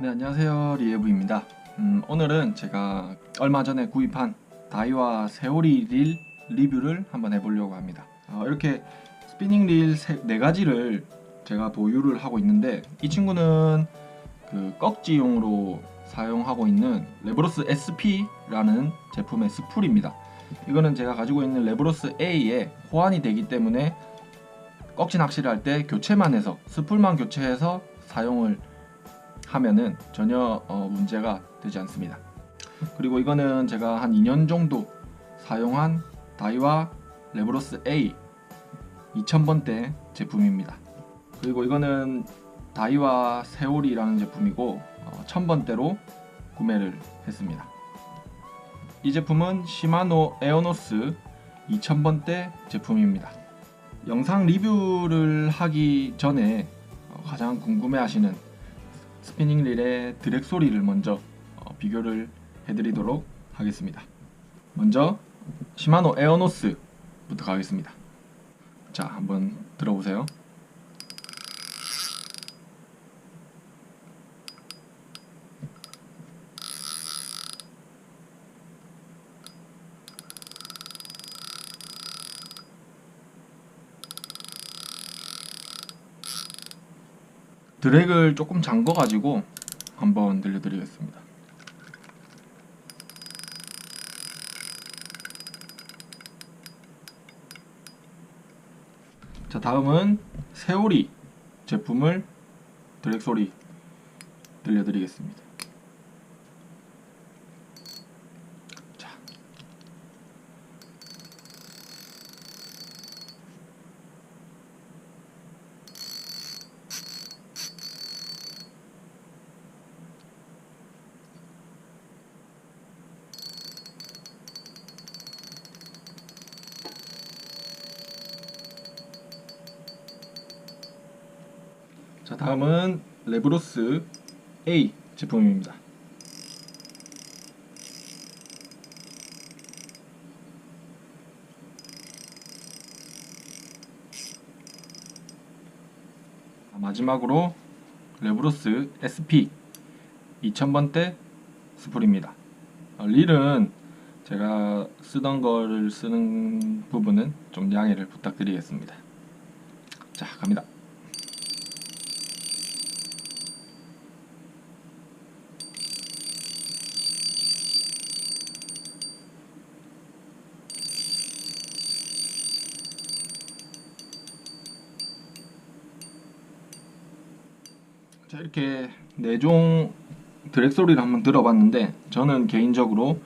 네 안녕하세요. 리에브입니다. 음, 오늘은 제가 얼마 전에 구입한 다이와 세오리 릴 리뷰를 한번 해보려고 합니다. 어, 이렇게 스피닝 릴 네 가지를 제가 보유를 하고 있는데 이 친구는 그 꺽지용으로 사용하고 있는 레브로스 SP라는 제품의 스풀입니다. 이거는 제가 가지고 있는 레브로스 A에 호환이 되기 때문에 꺽지 낚시를 할 때 교체만 해서 스풀만 교체해서 사용을 하면은 전혀 어, 문제가 되지 않습니다. 그리고 이거는 제가 한 2년 정도 사용한 다이와 레브로스 A 2000번대 제품입니다. 그리고 이거는 다이와 세오리라는 제품이고 어, 1000번대로 구매를 했습니다. 이 제품은 시마노 에어노스 2000번대 제품입니다. 영상 리뷰를 하기 전에 어, 가장 궁금해하시는 스피닝 릴의 드랙 소리를 먼저 어, 비교를 해드리도록 하겠습니다. 먼저 시마노 에어노스부터 가겠습니다. 자, 한번 들어보세요. 드랙을 조금 잠궈 가지고 한번 들려드리겠습니다. 자 다음은 세오리 제품을 드랙 소리 들려드리겠습니다. 자 다음은 레브로스 A 제품입니다. 마지막으로 레브로스 SP 2000번대 스풀입니다. 어, 릴은 제가 쓰던 거를 쓰는 부분은 좀 양해를 부탁드리겠습니다. 자 갑니다. 자 이렇게 네종 드랙 소리를 한번 들어봤는데 저는 개인적으로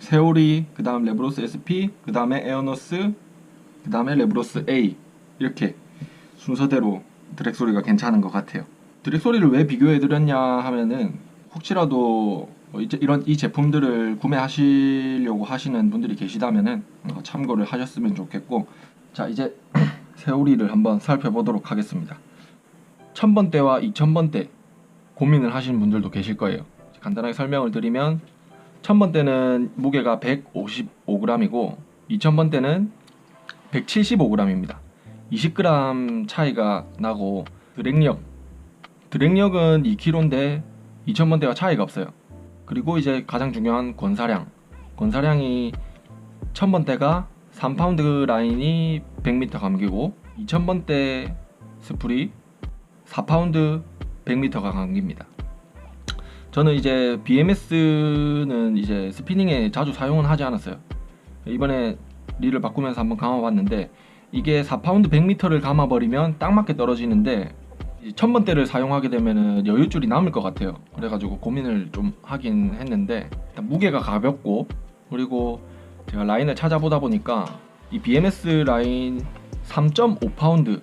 세오리 그 다음 레브로스 SP 그 다음에 에어노스 그 다음에 레브로스 A 이렇게 순서대로 드랙 소리가 괜찮은 것 같아요. 드랙 소리를 왜 비교해 드렸냐 하면은 혹시라도 뭐 이런 이 제품들을 구매하시려고 하시는 분들이 계시다면은 어, 참고를 하셨으면 좋겠고 자 이제 세오리를 한번 살펴보도록 하겠습니다. 1000번대와 2000번대 고민을 하시는 분들도 계실 거예요. 간단하게 설명을 드리면 1000번대는 무게가 155g이고 2000번대는 175g입니다. 20g 차이가 나고 드랙력 드랙력은 2kg인데 2000번대와 차이가 없어요. 그리고 이제 가장 중요한 권사량 권사량이 1000번대가 3파운드 라인이 100m 감기고 2000번대 스풀이 4파운드 100m가 감깁니다. 저는 이제 BMS는 이제 스피닝에 자주 사용은 하지 않았어요. 이번에 릴을 바꾸면서 한번 감아봤는데 이게 4파운드 100m를 감아버리면 딱 맞게 떨어지는데 1000번대를 사용하게 되면은 여유줄이 남을 것 같아요. 그래가지고 고민을 좀 하긴 했는데 무게가 가볍고 그리고 제가 라인을 찾아보다 보니까 이 BMS 라인 3.5파운드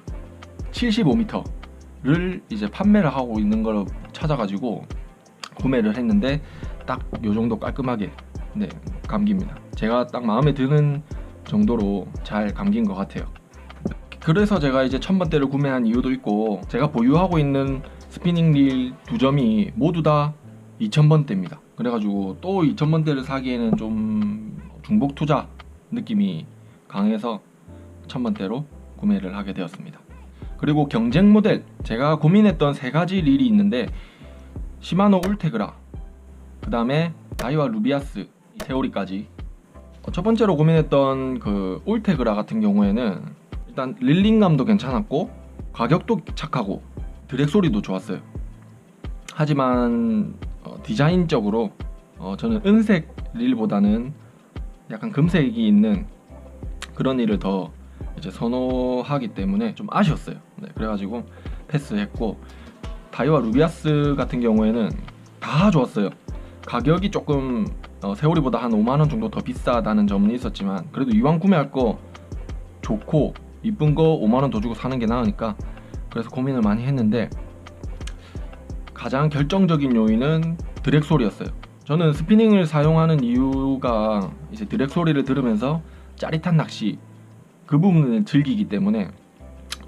75m 를 이제 판매를 하고 있는 걸 찾아가지고 구매를 했는데 딱 요 정도 깔끔하게 네 감깁니다. 제가 딱 마음에 드는 정도로 잘 감긴 것 같아요. 그래서 제가 이제 천 번대를 구매한 이유도 있고 제가 보유하고 있는 스피닝 릴 두 점이 모두 다 2000번대입니다. 그래가지고 또 2000번대를 사기에는 좀 중복 투자 느낌이 강해서 1000번대로 구매를 하게 되었습니다. 그리고 경쟁 모델 제가 고민했던 세 가지 릴이 있는데 시마노 울테그라 그 다음에 다이와 루비아스 이 세오리까지. 어, 첫 번째로 고민했던 그 울테그라 같은 경우에는 일단 릴링감도 괜찮았고 가격도 착하고 드랙 소리도 좋았어요. 하지만 어, 디자인적으로 어, 저는 은색 릴보다는 약간 금색이 있는 그런 릴을 더 이제 선호하기 때문에 좀 아쉬웠어요. 네, 그래가지고 패스했고 다이와 루비아스 같은 경우에는 다 좋았어요. 가격이 조금 어, 세오리보다 한 5만 원 정도 더 비싸다는 점은 있었지만 그래도 이왕 구매할 거 좋고 이쁜 거 5만 원 더 주고 사는 게 나으니까 그래서 고민을 많이 했는데 가장 결정적인 요인은 드랙 소리였어요. 저는 스피닝을 사용하는 이유가 이제 드랙 소리를 들으면서 짜릿한 낚시 그 부분을 즐기기 때문에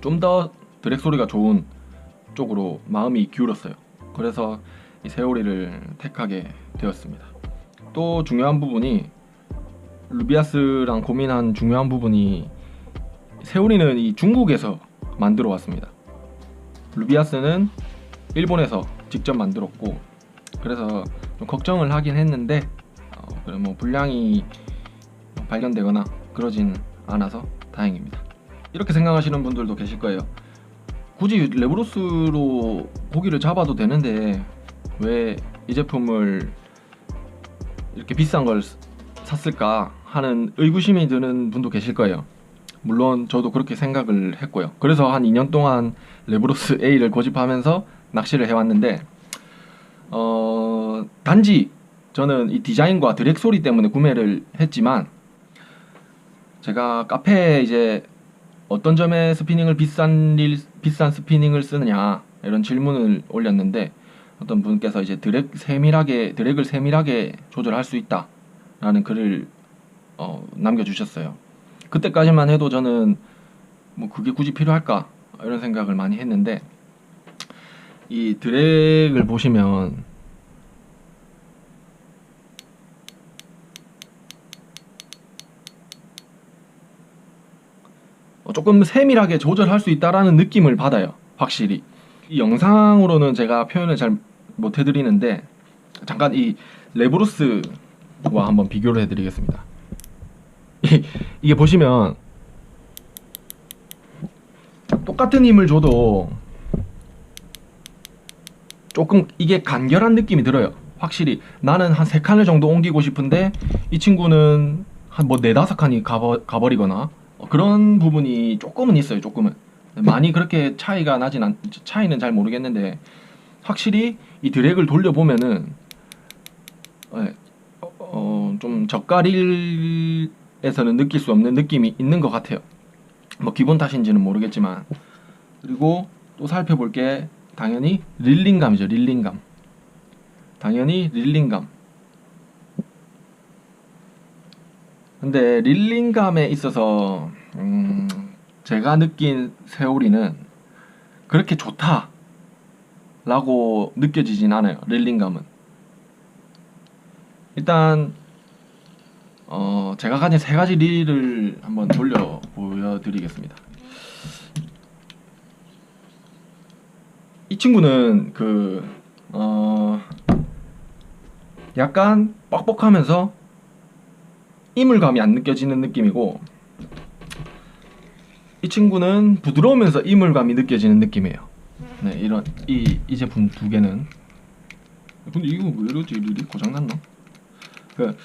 좀 더 드랙 소리가 좋은 쪽으로 마음이 기울었어요. 그래서 이 세오리를 택하게 되었습니다. 또 중요한 부분이 루비아스랑 고민한 중요한 부분이 세오리는 이 중국에서 만들어 왔습니다. 루비아스는 일본에서 직접 만들었고 그래서 좀 걱정을 하긴 했는데 어, 그래 뭐 불량이 발견되거나 그러진 않아서 다행입니다. 이렇게 생각하시는 분들도 계실 거예요. 굳이 레브로스로 고기를 잡아도 되는데 왜 이 제품을 이렇게 비싼 걸 샀을까 하는 의구심이 드는 분도 계실 거예요. 물론 저도 그렇게 생각을 했고요. 그래서 한 2년 동안 레브로스 A를 고집하면서 낚시를 해왔는데 어, 단지 저는 이 디자인과 드랙 소리 때문에 구매를 했지만 제가 카페에 이제 어떤 점에 스피닝을 비싼 릴, 비싼 스피닝을 쓰느냐 이런 질문을 올렸는데 어떤 분께서 이제 드랙 세밀하게 드랙을 세밀하게 조절할 수 있다라는 글을 어, 남겨주셨어요. 그때까지만 해도 저는 뭐 그게 굳이 필요할까 이런 생각을 많이 했는데 이 드랙을 보시면 조금 세밀하게 조절할 수 있다라는 느낌을 받아요. 확실히. 이 영상으로는 제가 표현을 잘 못 해드리는데 잠깐 이 레브루스와 한번 비교를 해드리겠습니다. 이, 이게 보시면 똑같은 힘을 줘도 조금 이게 간결한 느낌이 들어요. 확실히 나는 한 세 칸을 정도 옮기고 싶은데 이 친구는 한 뭐 네다섯 칸이 가버, 가버리거나 어, 그런 부분이 조금은 있어요. 조금은 많이 그렇게 차이가 나진 않 차이는 잘 모르겠는데 확실히 이 드랙을 돌려보면은 예, 어, 어, 좀 저가릴에서는 느낄 수 없는 느낌이 있는 것 같아요. 뭐 기본 탓인지는 모르겠지만 그리고 또 살펴볼 게 당연히 릴링감이죠. 릴링감. 당연히 릴링감. 근데 릴링감에 있어서 음, 제가 느낀 세오리는 그렇게 좋다 라고 느껴지진 않아요. 릴링감은. 일단 어, 제가 가진 세 가지 릴을 한번 돌려 보여드리겠습니다. 이 친구는 그 어, 약간 뻑뻑하면서 이물감이 안 느껴지는 느낌이고 이 친구는 부드러우면서 이물감이 느껴지는 느낌이에요. 네, 이런 이, 이 제품 두 개는 근데 이거 왜 이러지? 릴이 고장 났나? 그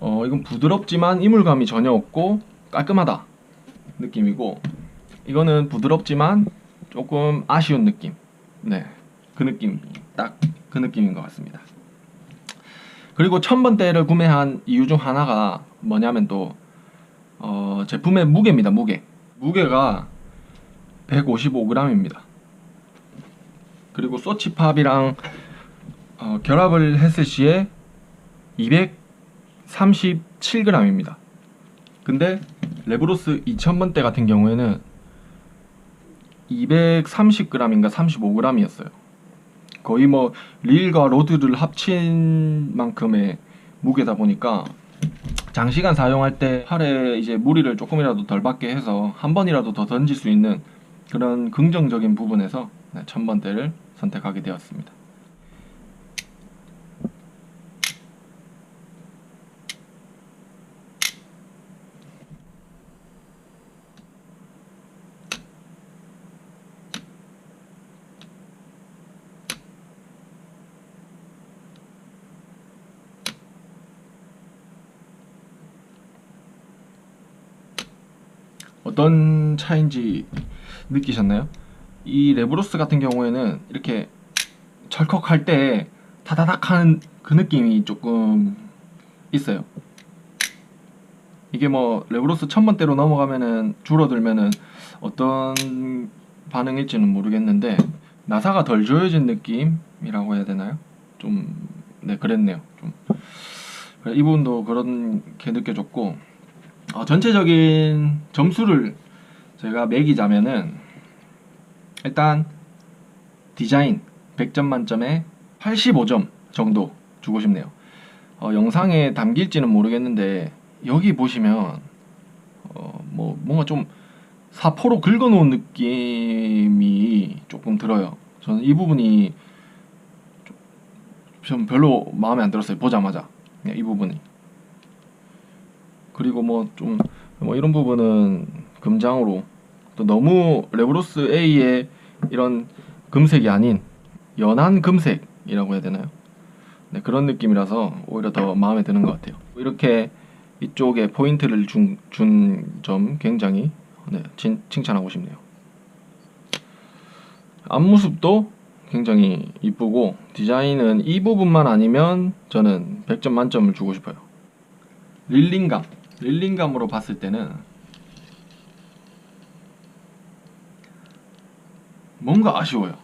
어, 이건 부드럽지만 이물감이 전혀 없고 깔끔하다 느낌이고 이거는 부드럽지만 조금 아쉬운 느낌. 네, 그 느낌 딱 그 느낌인 것 같습니다. 그리고 천번대를 구매한 이유 중 하나가 뭐냐면 또 어, 제품의 무게입니다. 무게. 무게가 155g입니다. 그리고 소치팝이랑 어, 결합을 했을 시에 237g입니다. 근데 레브로스 2000번대 같은 경우에는 230g인가 35g이었어요. 거의 뭐 릴과 로드를 합친 만큼의 무게다 보니까 장시간 사용할 때 팔에 이제 무리를 조금이라도 덜 받게 해서 한 번이라도 더 던질 수 있는 그런 긍정적인 부분에서 네, 천번대를 선택하게 되었습니다. 어떤 차인지 느끼셨나요? 이 레브로스 같은 경우에는 이렇게 철컥할 때 타다닥 하는 그 느낌이 조금 있어요. 이게 뭐 레브로스 천 번대로 넘어가면은 줄어들면은 어떤 반응일지는 모르겠는데 나사가 덜 조여진 느낌이라고 해야 되나요? 좀 네 그랬네요. 좀 이 부분도 그렇게 느껴졌고 어, 전체적인 점수를 제가 매기자면은 일단 디자인 100점 만점에 85점 정도 주고 싶네요. 어, 영상에 담길지는 모르겠는데 여기 보시면 어, 뭐 뭔가 좀 사포로 긁어놓은 느낌이 조금 들어요. 저는 이 부분이 좀- 좀 별로 마음에 안 들었어요. 보자마자 네, 이 부분이. 그리고 뭐좀뭐 이런 부분은 금장으로 또 너무 레브로스 A의 이런 금색이 아닌 연한 금색이라고 해야 되나요? 네, 그런 느낌이라서 오히려 더 마음에 드는 것 같아요. 이렇게 이쪽에 포인트를 준 점 굉장히 네, 진, 칭찬하고 싶네요. 앞모습도 굉장히 이쁘고 디자인은 이 부분만 아니면 저는 100점 만점을 주고 싶어요. 릴링감, 릴링감으로 봤을 때는 뭔가 아쉬워요.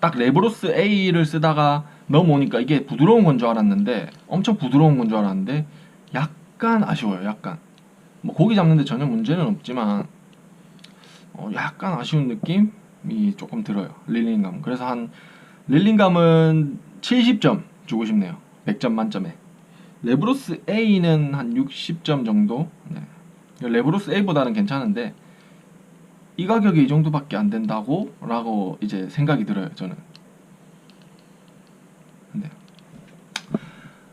딱 레브로스 A를 쓰다가 넘어오니까 이게 부드러운 건 줄 알았는데 엄청 부드러운 건 줄 알았는데 약간 아쉬워요. 약간 뭐 고기 잡는데 전혀 문제는 없지만 어, 약간 아쉬운 느낌이 조금 들어요. 릴링감. 그래서 한 릴링감은 70점 주고 싶네요. 100점 만점에. 레브로스 A는 한 60점 정도. 네. 레브로스 A보다는 괜찮은데 이 가격이 이 정도밖에 안 된다고 라고 이제 생각이 들어요. 저는. 네.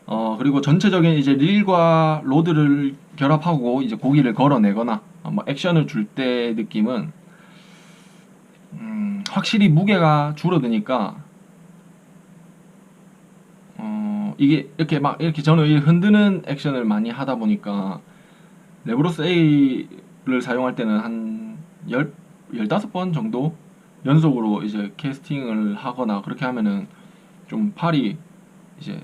어 그리고 전체적인 이제 릴과 로드를 결합하고 이제 고기를 걸어내거나 어, 뭐 액션을 줄 때 느낌은 음, 확실히 무게가 줄어드니까 어 이게 이렇게 막 이렇게 저는 이 흔드는 액션을 많이 하다 보니까 레브로스 A를 사용할 때는 한 열, 15번 정도 연속으로 이제 캐스팅을 하거나 그렇게 하면은 좀 팔이 이제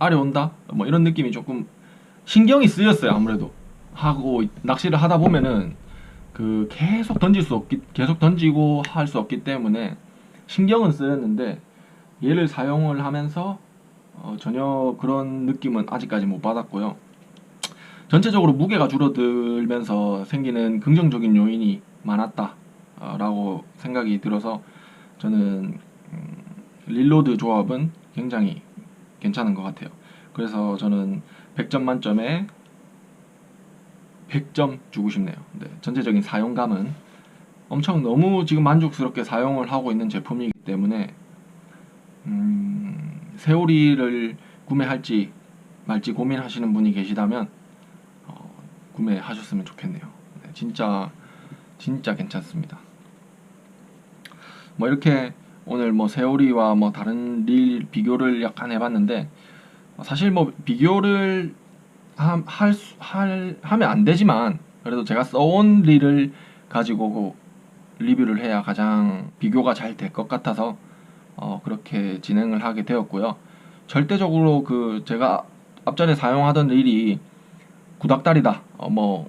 아래 온다? 뭐 이런 느낌이 조금 신경이 쓰였어요 아무래도. 하고 낚시를 하다 보면은 그 계속 던질 수 없기 계속 던지고 할 수 없기 때문에 신경은 쓰였는데 얘를 사용을 하면서 어, 전혀 그런 느낌은 아직까지 못 받았고요. 전체적으로 무게가 줄어들면서 생기는 긍정적인 요인이 많았다라고 생각이 들어서 저는 음, 릴로드 조합은 굉장히 괜찮은 것 같아요. 그래서 저는 100점 만점에 100점 주고 싶네요. 네, 전체적인 사용감은 엄청 너무 지금 만족스럽게 사용을 하고 있는 제품이기 때문에 음, 세오리를 구매할지 말지 고민하시는 분이 계시다면 어, 구매하셨으면 좋겠네요. 네, 진짜 진짜 괜찮습니다. 뭐 이렇게 오늘 뭐 세오리와 뭐 다른 릴 비교를 약간 해봤는데 사실 뭐 비교를 함- 할, 수- 할 하면 안 되지만 그래도 제가 써온 릴을 가지고 리뷰를 해야 가장 비교가 잘 될 것 같아서 어, 그렇게 진행을 하게 되었고요. 절대적으로 그 제가 앞전에 사용하던 릴이 구닥다리다, 어, 뭐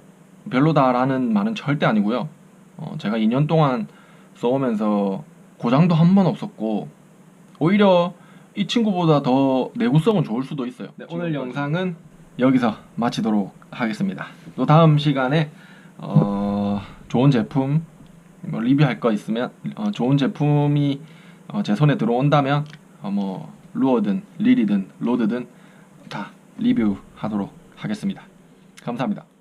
별로다라는 말은 절대 아니고요. 어, 제가 2년 동안 써오면서 고장도 한 번 없었고 오히려 이 친구보다 더 내구성은 좋을 수도 있어요. 네, 오늘 영상은 여기서 마치도록 하겠습니다. 또 다음 시간에 어, 좋은 제품 뭐 리뷰할 거 있으면 어, 좋은 제품이 어, 제 손에 들어온다면 어, 뭐 루어든 릴이든 로드든 다 리뷰하도록 하겠습니다. 감사합니다.